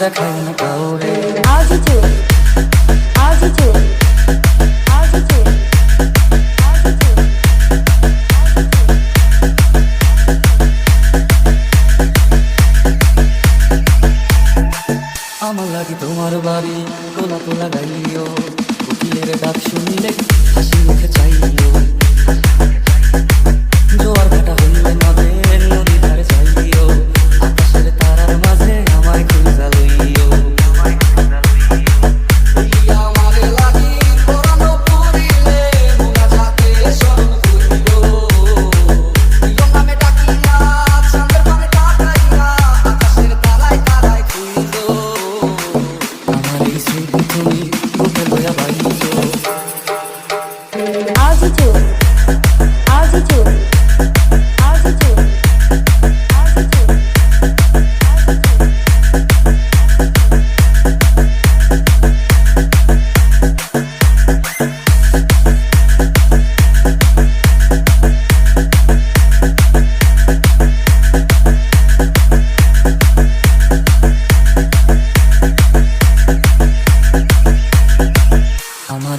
দেখাই না কাউরে আজকে আজকে আজকে আজকে আমার লাগি তোমার বাড়ি কোলা কোলা গাইলিও কোকিলের ডাক শুনিলে হাসি মুখে আজকে আজকে